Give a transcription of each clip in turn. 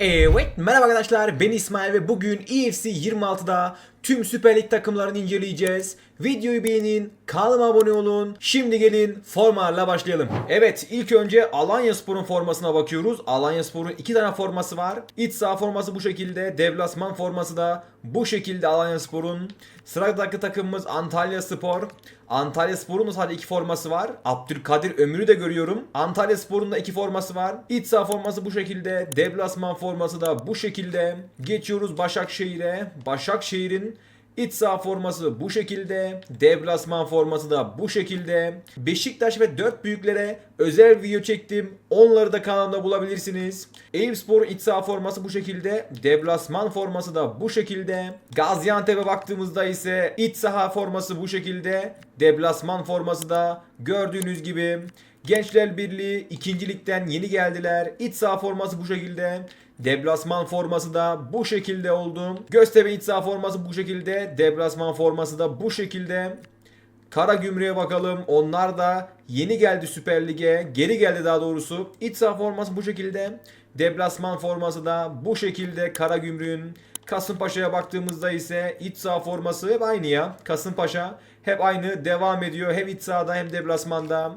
Evet merhaba arkadaşlar. Ben İsmail ve bugün EFC 26'da tüm Süper Lig takımlarını inceleyeceğiz. Videoyu beğenin, kanalıma abone olun. Şimdi gelin formalarla başlayalım. Evet ilk önce Alanya Spor'un formasına bakıyoruz. Alanya Spor'un iki tane forması var. İç saha forması bu şekilde. Devlasman forması da bu şekilde Alanya Spor'un. Sıradaki takımımız Antalya Spor. Antalya Spor'un da sadece iki forması var. Abdülkadir Ömür'ü de görüyorum. Antalya Spor'un da iki forması var. İç saha forması bu şekilde. Deplasman forması da bu şekilde. Geçiyoruz Başakşehir'e. Başakşehir'in İç saha forması bu şekilde. Deplasman forması da bu şekilde. Beşiktaş ve dört büyüklere özel video çektim. Onları da kanalımda bulabilirsiniz. Eyüpspor iç saha forması bu şekilde. Deplasman forması da bu şekilde. Gaziantep'e baktığımızda ise iç saha forması bu şekilde. Deplasman forması da gördüğünüz gibi. Gençler Birliği ikincilikten yeni geldiler. İç saha forması bu şekilde. Deplasman forması da bu şekilde oldu. Göztepe iç saha forması bu şekilde. Deplasman forması da bu şekilde. Kara Gümrük'e bakalım. Onlar da yeni geldi Süper Lig'e. Geri geldi daha doğrusu. İç saha forması bu şekilde. Deplasman forması da bu şekilde Kara Gümrük'ün. Kasımpaşa'ya baktığımızda ise iç saha forması hep aynı ya. Kasımpaşa hep aynı devam ediyor. Hem iç sahada hem deplasmanda.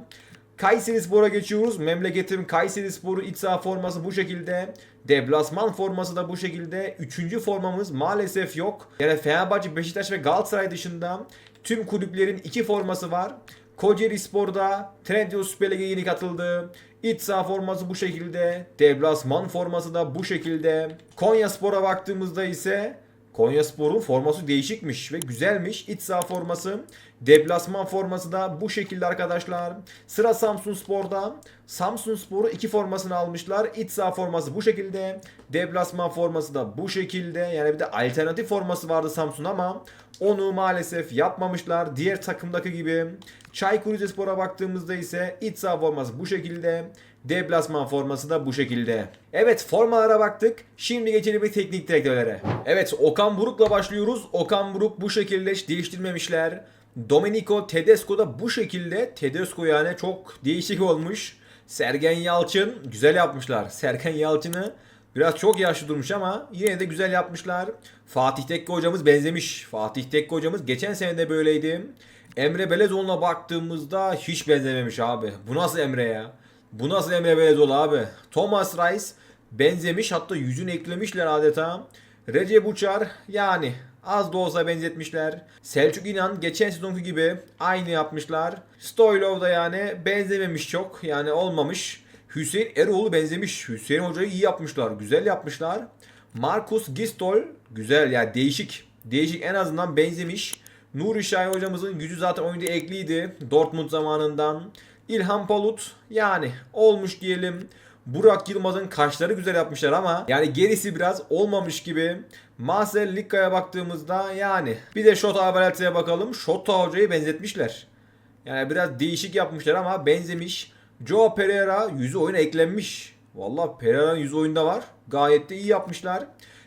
Kayseri Spor'a geçiyoruz. Memleketim Kayseri Spor'u iç saha forması bu şekilde. Deplasman forması da bu şekilde. Üçüncü formamız maalesef yok. Yani Fenerbahçe, Beşiktaş ve Galatasaray dışında tüm kulüplerin iki forması var. Kocaeli Spor'da Trendyol Süper Lig'e yeni katıldı. İç saha forması bu şekilde. Deplasman forması da bu şekilde. Konya Spor'a baktığımızda ise Konya Spor'un forması değişikmiş ve güzelmiş. İç saha forması. Deplasman forması da bu şekilde arkadaşlar. Sıra Samsun Spor'da. Samsun Spor'u iki formasını almışlar. İç saha forması bu şekilde. Deplasman forması da bu şekilde. Yani bir de alternatif forması vardı Samsun ama onu maalesef yapmamışlar. Diğer takımdaki gibi. Çaykur Rizespor'a baktığımızda ise iç saha forması bu şekilde. Deplasman forması da bu şekilde. Evet formalara baktık. Şimdi geçelim bir teknik direktörlere. Evet Okan Buruk'la başlıyoruz. Okan Buruk bu şekilde hiç değiştirmemişler. Domenico Tedesco da bu şekilde. Tedesco yani çok değişik olmuş. Sergen Yalçın güzel yapmışlar. Sergen Yalçın'ı biraz çok yaşlı durmuş ama yine de güzel yapmışlar. Fatih Tekke hocamız benzemiş. Fatih Tekke hocamız geçen sene de böyleydi. Emre Belezoğlu'na baktığımızda hiç benzememiş abi. Bu nasıl Emre ya? Bu nasıl Emre Belezoğlu abi? Thomas Rice benzemiş hatta yüzünü eklemişler adeta. Recep Uçar yani az da olsa benzetmişler. Selçuk İnan geçen sezonki gibi aynı yapmışlar. Stoylov da yani benzememiş çok yani olmamış. Hüseyin Eroğlu benzemiş. Hüseyin Hoca'yı iyi yapmışlar. Güzel yapmışlar. Marcus Gistol güzel yani değişik. Değişik en azından benzemiş. Nuri Şahin hocamızın yüzü zaten oyunda ekliydi. Dortmund zamanından. İlhan Palut yani olmuş diyelim. Burak Yılmaz'ın kaşları güzel yapmışlar ama yani gerisi biraz olmamış gibi. Marcel Likka'ya baktığımızda yani bir de Şota Abelalte'ye bakalım. Şota hocayı benzetmişler. Yani biraz değişik yapmışlar ama benzemiş. Joe Pereira yüzü oyuna eklenmiş. Valla Pereira'nın yüzü oyunda var. Gayet de iyi yapmışlar.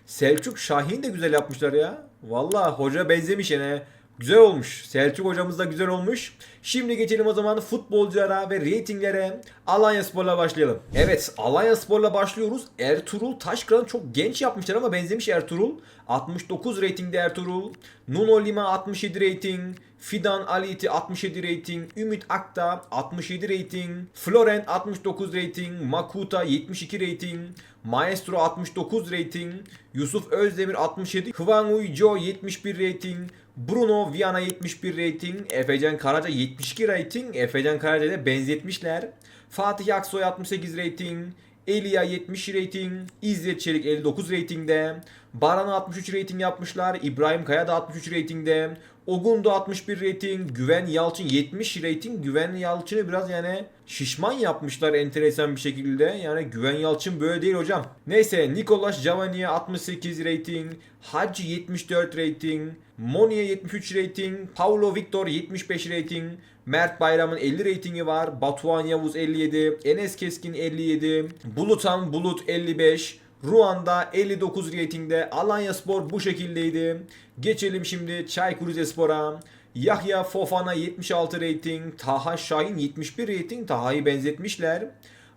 Selçuk Şahin de güzel yapmışlar ya. Valla hoca benzemiş yani. Güzel olmuş. Selçuk hocamız da güzel olmuş. Şimdi geçelim o zaman futbolculara ve reytinglere. Alanya Spor'la başlayalım. Evet Alanya Spor'la başlıyoruz. Ertuğrul Taşkıran çok genç yapmışlar ama benzemiş Ertuğrul. 69 reytingde Ertuğrul. Nuno Lima 67 reyting. Fidan Aliti 67 reyting. Ümit Akta 67 reyting. Florent 69 reyting. Makuta 72 reyting. Maestro 69 reyting. Yusuf Özdemir 67. Hwang Ui-jo 71 reyting. Bruno Viana 71 rating, Efecan Karaca 72 rating. Efecan Karaca ile benzetmişler. Fatih Aksoy 68 rating, Elia 70 rating, İzzet Çelik 59 ratingde, Baran 63 rating yapmışlar, İbrahim Kaya da 63 ratingde, Ogundu 61 rating, Güven Yalçın 70 rating. Güven Yalçın'ı biraz yani şişman yapmışlar enteresan bir şekilde. Yani Güven Yalçın böyle değil hocam. Neyse Nikolas Javani'ye 68 rating, Hacı 74 rating, Moni'ye 73 rating, Paulo Victor 75 rating, Mert Bayram'ın 50 ratingi var, Batuhan Yavuz 57, Enes Keskin 57, Bulutan Bulut 55, Ruanda 59 reytingde. Alanya Spor bu şekildeydi. Geçelim şimdi Çaykur Rizespor'a. Yahya Fofana 76 rating. Taha Şahin 71 rating. Taha'yı benzetmişler.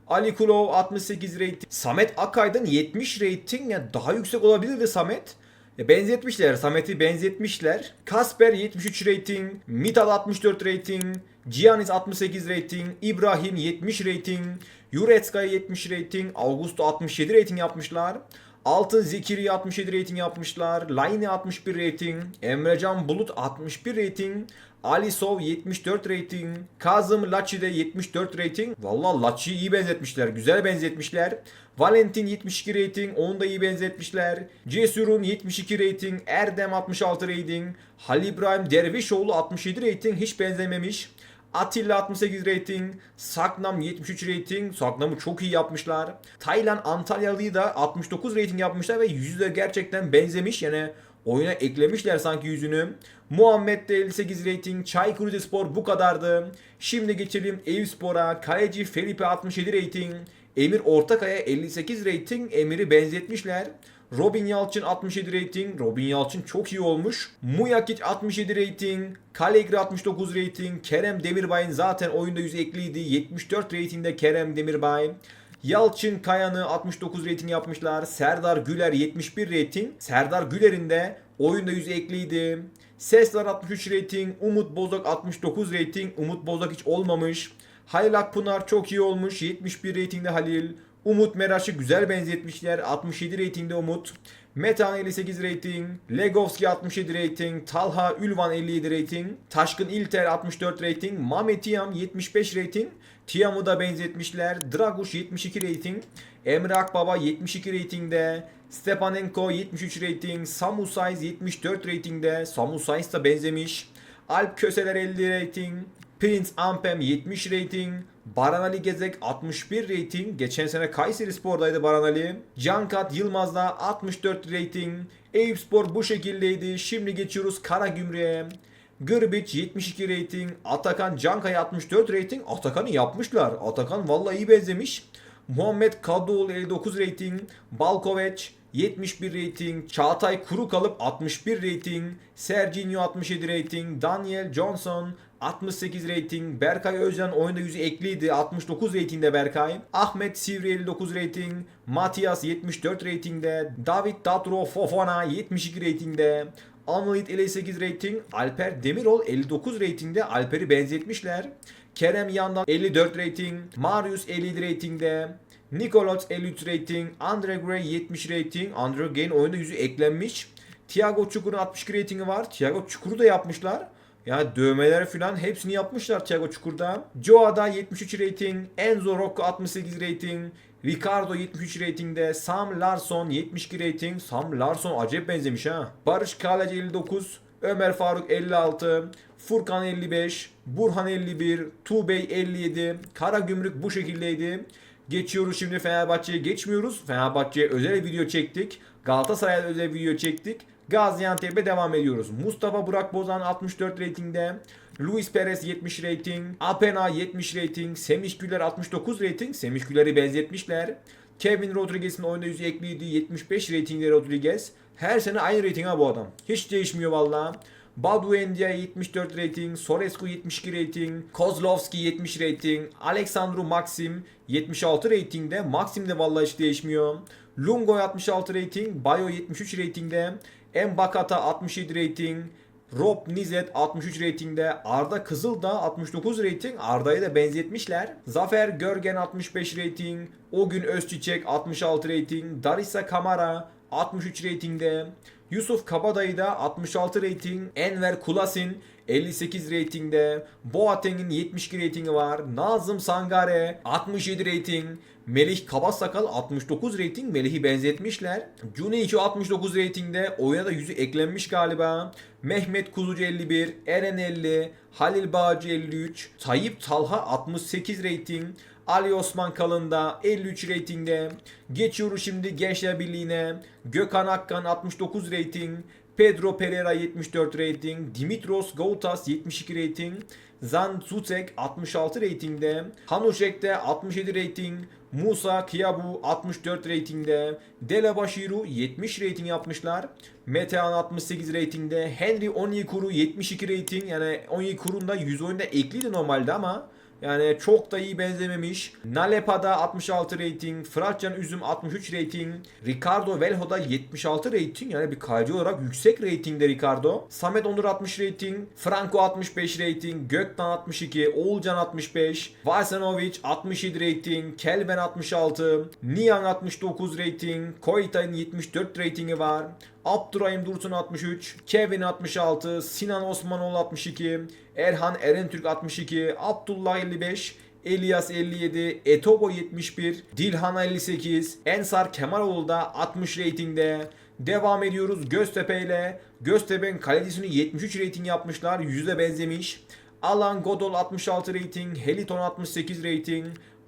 Ali Kulov 68 rating. Samet Akaydın 70 rating. Yani daha yüksek olabilirdi Samet. E, benzetmişler. Samet'i benzetmişler. Kasper 73 rating. Mital 64 rating. Giannis 68 rating. İbrahim 70 rating. Jurecka 70 rating. Augusto 67 rating yapmışlar. Altın Zekiri 67 rating yapmışlar. Line 61 rating. Emrecan Bulut 61 rating. Alisov 74 rating. Kazım Laçi de 74 rating. Valla Laçi'yi iyi benzetmişler. Güzel benzetmişler. Valentin 72 rating. Onu da iyi benzetmişler. Cesur'un 72 rating. Erdem 66 rating. Halil İbrahim Dervişoğlu 67 rating. Hiç benzememiş. Atilla 68 rating, Saknam 73 rating. Saknam'ı çok iyi yapmışlar. Taylan Antalyalı'yı da 69 rating yapmışlar ve yüzü de gerçekten benzemiş. Yani oyuna eklemişler sanki yüzünü. Muhammed de 58 rating. Çaykur Rizespor bu kadardı. Şimdi geçelim Eyüpspor'a. Kaleci Felipe 67 rating. Emir Ortakaya 58 rating. Emir'i benzetmişler. Robin Yalçın 67 rating. Robin Yalçın çok iyi olmuş. Muyakic 67 rating. Kalegri 69 rating. Kerem Demirbay'ın zaten oyunda yüz ekliydi. 74 ratingde Kerem Demirbay. Yalçın Kayan'ı 69 rating yapmışlar. Serdar Güler 71 rating. Serdar Güler'in de oyunda yüz ekliydi. Sesler 63 rating. Umut Bozok 69 rating. Umut Bozok hiç olmamış. Halil Akpınar çok iyi olmuş. 71 ratingde Halil. Umut Meraş'ı güzel benzetmişler. 67 ratingde Umut. Metan 58 rating. Legovski 67 rating. Talha Ülvan 57 rating. Taşkın İlter 64 rating. Mehmet Tiyam 75 rating. Tiyam'ı da benzetmişler. Draguş 72 rating. Emre Akbaba 72 ratingde. Stepanenko 73 rating. Samu Saiz 74 ratingde. Samu Saiz da benzemiş. Alp Köseler 50 rating. Prince Ampem 70 rating. Baran Ali Gezek 61 rating. Geçen sene Kayseri Spor'daydı Baran Ali. Cankat Yılmaz da 64 rating. Eyüp Spor bu şekildeydi. Şimdi geçiyoruz Karagümrük'e. Gırbiç 72 rating. Atakan Cankaya 64 rating. Atakan'ı yapmışlar. Atakan vallahi iyi benzemiş. Muhammed Kadıoğlu 59 rating. Balkoveç 71 rating. Çağatay Kuru kalıp 61 rating. Serginho 67 rating. Daniel Johnson 68 rating. Berkay Özcan oyunda yüzü ekliydi. 69 ratingde Berkay. Ahmet Sivri 59 rating. Matias 74 ratingde. David Datro Fofana 72 ratingde. Anılit 58 rating. Alper Demirol 59 ratingde. Alper'i benzetmişler. Kerem Yandan 54 rating. Marius 57 ratingde. Nikolaus 53 rating. Andre Gray 70 rating. Andre Gray'in oyunda yüzü eklenmiş. Thiago Çukur'un 62 ratingi var. Thiago Çukur'u da yapmışlar. Yani dövmeler falan hepsini yapmışlar Thiago Çukur'da. Joa'da 73 rating. Enzo Rocco 68 rating. Ricardo 73 ratingde. Sam Larson 72 rating. Sam Larson acayip benzemiş ha. Barış Kaleci 59. Ömer Faruk 56. Furkan 55. Burhan 51. Tuğbey 57. Karagümrük bu şekildeydi. Geçiyoruz şimdi Fenerbahçe'ye geçmiyoruz. Fenerbahçe'ye özel video çektik. Galatasaray'a özel video çektik. Gaziantep'e devam ediyoruz. Mustafa Burak Bozan 64 ratingde. Luis Perez 70 rating. Apena 70 rating. Semih Güler 69 rating. Semih Güler'i benzetmişler. Kevin Rodriguez'in oyunda yüzü ekliydi. 75 ratingde Rodriguez. Her sene aynı rating bu adam. Hiç değişmiyor valla. Badu Endia 74 rating, Sorescu 72 rating, Kozlovski 70 rating, Alexandru Maxim 76 ratingde. Maxim de vallahi hiç değişmiyor. Lungo 66 rating, Bayo 73 ratingde, Mbakata 67 rating, Rob Nizet 63 ratingde, Arda Kızıl da 69 rating, Arda'yı da benzetmişler. Zafer Görgen 65 rating, O gün Özçiçek 66 rating, Darissa Kamara 63 ratingde, Yusuf Kabadayı da 66 rating, Enver Kulasin 58 ratingde, Boateng'in 72 ratingi var, Nazım Sangare 67 rating, Melih Kabasakal 69 rating, Melih'i benzetmişler. Cuneyço 69 ratingde, oyuna da yüzü eklenmiş galiba. Mehmet Kuzucu 51, Eren 50, Halil Bağcı 53, Tayyip Talha 68 rating, Ali Osman Kalın da 53 ratingde. Geçiyoruz şimdi Gençler Birliği'ne. Gökhan Akkan 69 rating. Pedro Pereira 74 rating. Dimitros Goutas 72 rating. Zan Sutek 66 ratingde. Hanushek de 67 rating. Musa Kiyabu 64 ratingde. Dela Bashiru 70 rating yapmışlar. Metehan 68 ratingde. Henry Onyekuru 72 rating. Yani Onyekuru'nun da 100 oyunda ekliydi normalde ama Yani çok da iyi benzememiş. Nalepa'da 66 rating, Fıratcan Üzüm 63 rating, Ricardo Velho'da 76 rating. Yani bir kayıcı olarak yüksek ratingde Ricardo. Samet Onur 60 rating, Franco 65 rating, Gökten 62, Oğulcan 65, Varsanovic 67 rating, Kelben 66, Niang 69 rating, Koytay'ın 74 ratingi var. Abdurrahim Dursun 63, Kevin 66, Sinan Osmanoğlu 62, Erhan Erentürk 62, Abdullah 55, Elias 57, Etobo 71, Dilhan 58, Ensar Kemaloğlu da 60 ratingde. Devam ediyoruz Göztepe ile. Göztepe'nin kalecisini 73 rating yapmışlar. Yüzde benzemiş. Alan Godol 66 rating, Heliton 68 rating,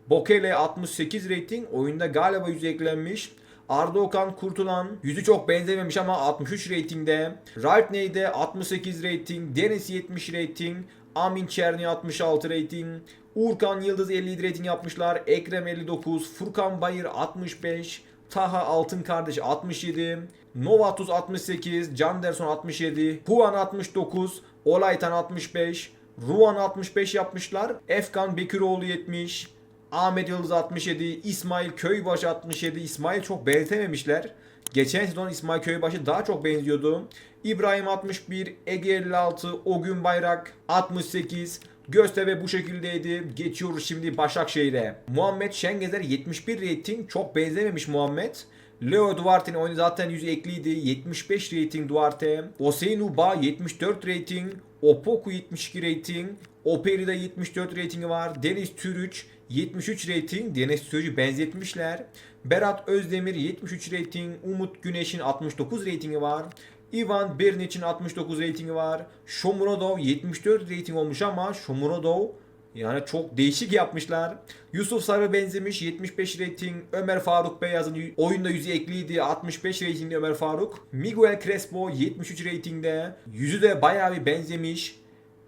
Bokele 68 rating. Oyunda galiba yüz eklenmiş. Arda Okan Kurtulan yüzü çok benzememiş ama 63 ratingde. Rightney'de 68 rating, Deniz 70 rating, Amin Çerni 66 rating, Urkan Yıldız 57 rating yapmışlar. Ekrem 59, Furkan Bayır 65, Taha Altın Kardeş 67, Novatus 68, Canderson 67, Huan 69, Olaytan 65, Ruan 65 yapmışlar. Efkan Bekiroğlu 70, Ahmet Yıldız 67, İsmail Köybaş 67. İsmail çok benzememişler. Geçen sezon İsmail Köybaşı daha çok benziyordu. İbrahim 61, Ege 56, Ogün Bayrak 68. Göztepe bu şekildeydi. Geçiyoruz şimdi Başakşehir'e. Muhammed Şengezer 71 rating. Çok benzememiş Muhammed. Leo Duarte'nin oyunu zaten yüzü ekliydi. 75 rating Duarte. Oseinu Ba 74 rating. Opoku 72 rating. Operi'de 74 ratingi var. Deniz Türüç 73 rating. Deniz Türüç'ü benzetmişler. Berat Özdemir 73 rating. Umut Güneş'in 69 ratingi var. Ivan Bernic'in 69 ratingi var. Shomurodov 74 rating olmuş ama Shomurodov yani çok değişik yapmışlar. Yusuf Sarı benzemiş 75 rating. Ömer Faruk Beyaz'ın oyunda yüzü ekliydi 65 ratingli Ömer Faruk. Miguel Crespo 73 ratingde. Yüzü de bayağı bir benzemiş.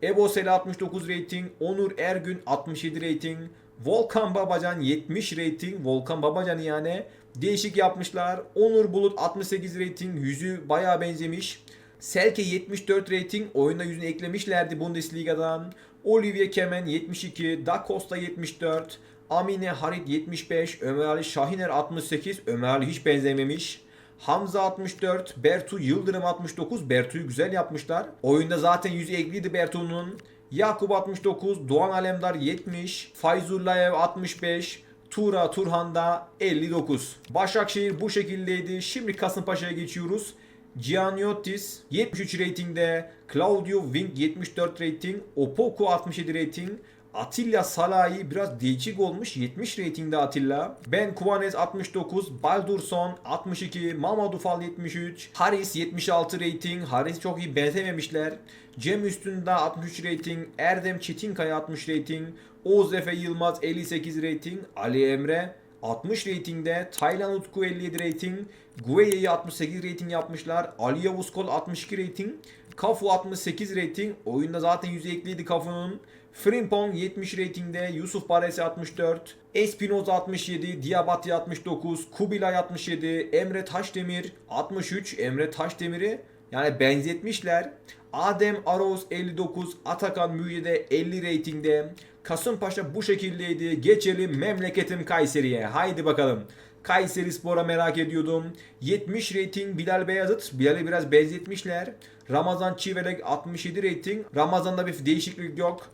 Ebo Sela 69 rating. Onur Ergün 67 rating. Volkan Babacan 70 rating. Volkan Babacan yani değişik yapmışlar. Onur Bulut 68 rating. Yüzü bayağı benzemiş. Selke 74 rating. Oyunda yüzünü eklemişlerdi Bundesliga'dan. Olivier Kemen 72. Da Costa 74. Amine Harit 75. Ömer Ali Şahiner 68. Ömer Ali hiç benzememiş. Hamza 64, Bertu Yıldırım 69. Bertu'yu güzel yapmışlar. Oyunda zaten yüzü ekliydi Bertu'nun. Yakup 69, Doğan Alemdar 70, Fayzullayev 65, Tura Turhan'da 59. Başakşehir bu şekildeydi. Şimdi Kasımpaşa'ya geçiyoruz. Gianniotis 73 ratingde, Claudio Wing 74 rating, Opoku 67 rating, Atilla Salahi biraz değişik olmuş 70 ratingde Atilla. Ben Kuvanes 69, Baldurson 62, Mamadou Fall 73, Haris 76 rating. Haris çok iyi benzememişler. Cem Üstünde 63 rating, Erdem Çetinkaya 60 rating, Oğuz Efe Yılmaz 58 rating, Ali Emre 60 ratingde, Taylan Utku 57 rating, Gueye'yi 68 rating yapmışlar, Ali Yavuz Kol 62 rating, Kafu 68 rating, oyunda zaten yüzü ekliydi Kafu'nun. Frimpong 70 ratingde, Yusuf Baresi 64, Espinoza 67, Diabati 69, Kubilay 67, Emre Taşdemir 63, Emre Taşdemir'i yani benzetmişler. Adem Aroz 59, Atakan Müjde 50 ratingde. Kasımpaşa bu şekildeydi. Geçelim memleketim Kayseri'ye. Haydi bakalım. Kayseri Spor'a merak ediyordum. 70 rating Bilal Beyazıt. Bilal'i biraz benzetmişler. Ramazan Çivelek 67 rating. Ramazan'da bir değişiklik yok.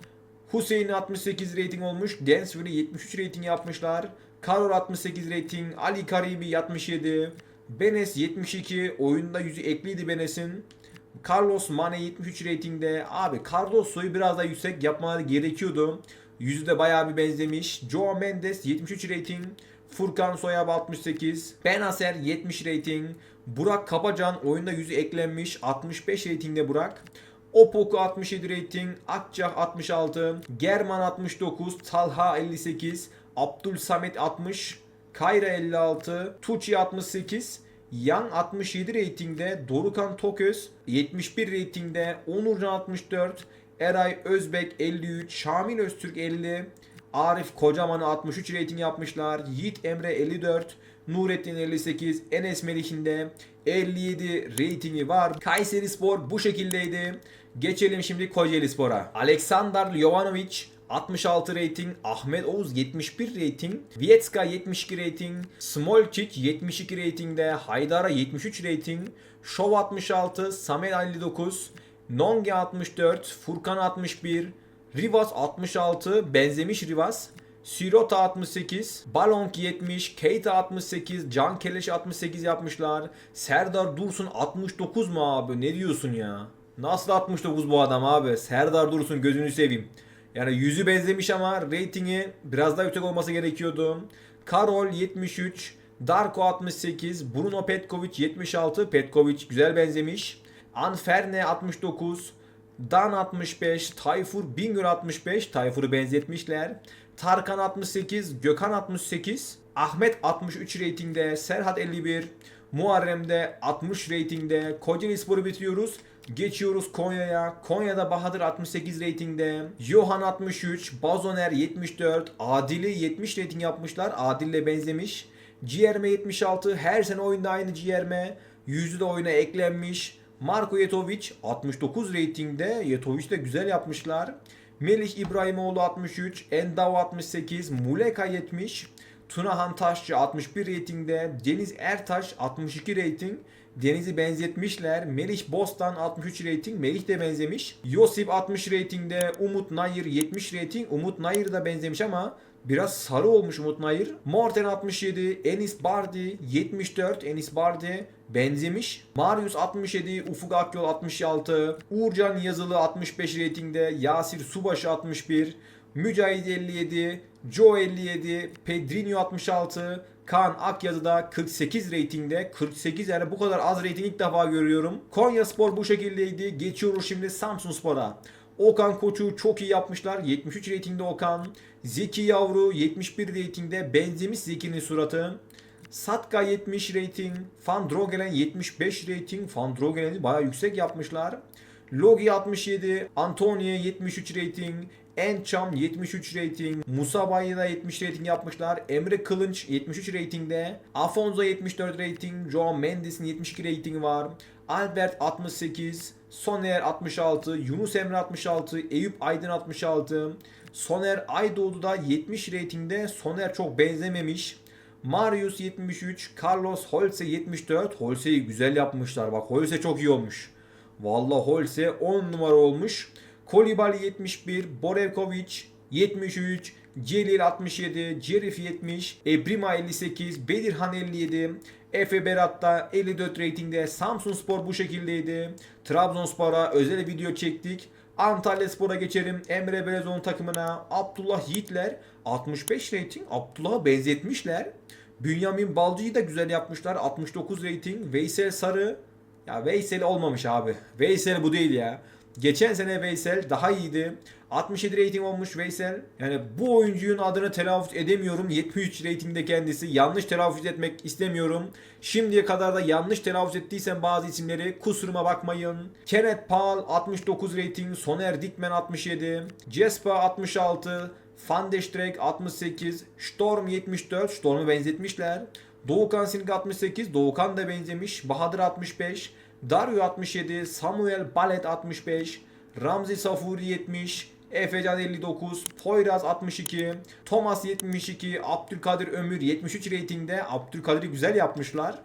Hüseyin 68 rating olmuş. Dansville'i 73 rating yapmışlar. Karol 68 rating. Ali Karibi 67. Benes 72. Oyunda yüzü ekliydi Benes'in. Carlos Mane 73 ratingde. Abi Carlos Soy'u biraz daha yüksek yapmaları gerekiyordu. Yüzü de bayağı bir benzemiş. Joe Mendes 73 rating. Furkan Soyab 68. Benacer 70 rating. Burak Kabacan oyunda yüzü eklenmiş. 65 ratingde Burak. Opoku 67 rating, Akçah 66, German 69, Talha 58, Abdül Samet 60, Kayra 56, Tucci 68, Yan 67 ratingde, Dorukan Toköz 71 ratingde, Onurcan 64, Eray Özbek 53, Şamil Öztürk 50, Arif Kocaman'ı 63 rating yapmışlar. Yiğit Emre 54, Nurettin 58, Enes Melih'in de 57 ratingi var. Kayseri Spor bu şekildeydi. Geçelim şimdi Kocaeli Spor'a. Aleksandar Jovanovic 66 rating, Ahmet Oğuz 71 rating, Vietska 72 rating, Smolcic 72 ratingde, Haydara 73 rating, Şov 66, Samet 59, Nonge 64, Furkan 61, Rivas 66, benzemiş Rivas. Sirota 68, Balonk 70, Keita 68, Can Keleş 68 yapmışlar. Serdar Dursun 69 mu abi? Ne diyorsun ya? Nasıl 69 bu adam abi? Serdar Dursun gözünü seveyim. Yani yüzü benzemiş ama reytingi biraz daha yüksek olması gerekiyordu. Karol 73, Darko 68, Bruno Petkovic 76. Petkovic güzel benzemiş. Anferne 69, Dan 65, Tayfur Bingöl 65, Tayfur'u benzetmişler. Tarkan 68, Gökhan 68, Ahmet 63 reytingde, Serhat 51, Muharrem'de 60 reytingde, Kocaeli Spor'u bitiriyoruz. Geçiyoruz Konya'ya. Konya'da Bahadır 68 reytingde. Johan 63, Bazoner 74, Adil'i 70 reyting yapmışlar. Adil'le benzemiş. Cierme 76, her sene oyunda aynı Cierme. Yüzü de oyuna eklenmiş. Marko Yetovic 69 reytingde. Yetovic de güzel yapmışlar. Melih İbrahimoğlu 63, Endao 68, Muleka 70, Tunahan Taşçı 61 reytingde, Deniz Ertaş 62 reyting. Deniz'i benzetmişler. Melih Bostan 63 reyting. Melih de benzemiş. Yosip 60 reytingde. Umut Nayır 70 reyting. Umut Nayır da benzemiş ama biraz sarı olmuş Umut Nayır. Morten 67. Enis Bardi 74. Enis Bardi benzemiş. Marius 67. Ufuk Akyol 66. Uğurcan Yazılı 65 reytingde. Yasir Subaşı 61. Mücahit 57, Joe 57, Pedrinho 66, Kaan Akyazı da 48 reytingde. 48 yani bu kadar az reyting ilk defa görüyorum. Konya Spor bu şekildeydi. Geçiyoruz şimdi Samsun Spor'a. Okan Koç'u çok iyi yapmışlar. 73 reytingde Okan. Zeki Yavru 71 reytingde. Benzemiş Zeki'nin suratı. Satka 70 rating. Van Drogelen 75 rating. Van Drogelen'i bayağı yüksek yapmışlar. Logi 67, Antonio 73 rating, Encham 73 rating, Musa Bayı'da 70 rating yapmışlar. Emre Kılınç 73 ratingde, Afonso 74 rating, Joao Mendes'in 72 rating var. Albert 68, Soner 66, Yunus Emre 66, Eyüp Aydın 66, Soner Aydoğdu da 70 ratingde. Soner çok benzememiş. Marius 73, Carlos Holse 74. Holse'yi güzel yapmışlar. Bak Holse çok iyi olmuş. Vallahi Holse 10 numara olmuş. Kolibali 71, Borevkovic 73, Celil 67, Cerif 70, Ebrima 58, Bedirhan 57, Efe Berat'ta 54 reytingde Samsun Spor bu şekildeydi. Trabzonspor'a özel video çektik. Antalya Spor'a geçelim. Emre Belezon takımına Abdullah Yiğitler 65 reyting. Abdullah'a benzetmişler. Bünyamin Balcı'yı da güzel yapmışlar. 69 reyting. Veysel Sarı ya Veysel olmamış abi. Veysel bu değil ya. Geçen sene Veysel daha iyiydi. 67 rating olmuş Veysel. Yani bu oyuncunun adını telaffuz edemiyorum. 73 ratingde kendisi. Yanlış telaffuz etmek istemiyorum. Şimdiye kadar da yanlış telaffuz ettiysem bazı isimleri kusuruma bakmayın. Kenneth Paul 69 rating. Soner Dikmen 67. Jesper 66. Van de Streek 68. Storm 74. Storm'u benzetmişler. Doğukan Silk 68, Doğukan da benzemiş. Bahadır 65, Dario 67, Samuel Balet 65, Ramzi Safuri 70, Efecan 59, Poyraz 62, Thomas 72, Abdülkadir Ömür 73 reytingde. Abdülkadir'i güzel yapmışlar.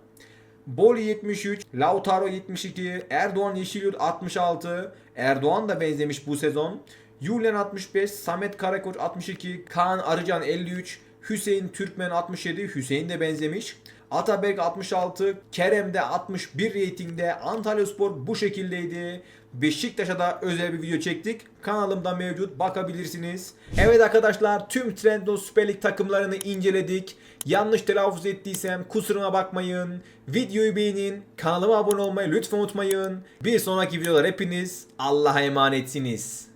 Boli 73, Lautaro 72, Erdoğan Yeşilyurt 66. Erdoğan da benzemiş bu sezon. Yulen 65, Samet Karakoç 62, Kaan Arıcan 53, Hüseyin Türkmen 67, Hüseyin de benzemiş. Ataberk 66, Kerem de 61 reytingde. Antalya Spor bu şekildeydi. Beşiktaş'a da özel bir video çektik. Kanalımda mevcut bakabilirsiniz. Evet arkadaşlar tüm Trendyol Süper Lig takımlarını inceledik. Yanlış telaffuz ettiysem kusuruma bakmayın. Videoyu beğenin. Kanalıma abone olmayı lütfen unutmayın. Bir sonraki videolar hepiniz Allah'a emanetsiniz.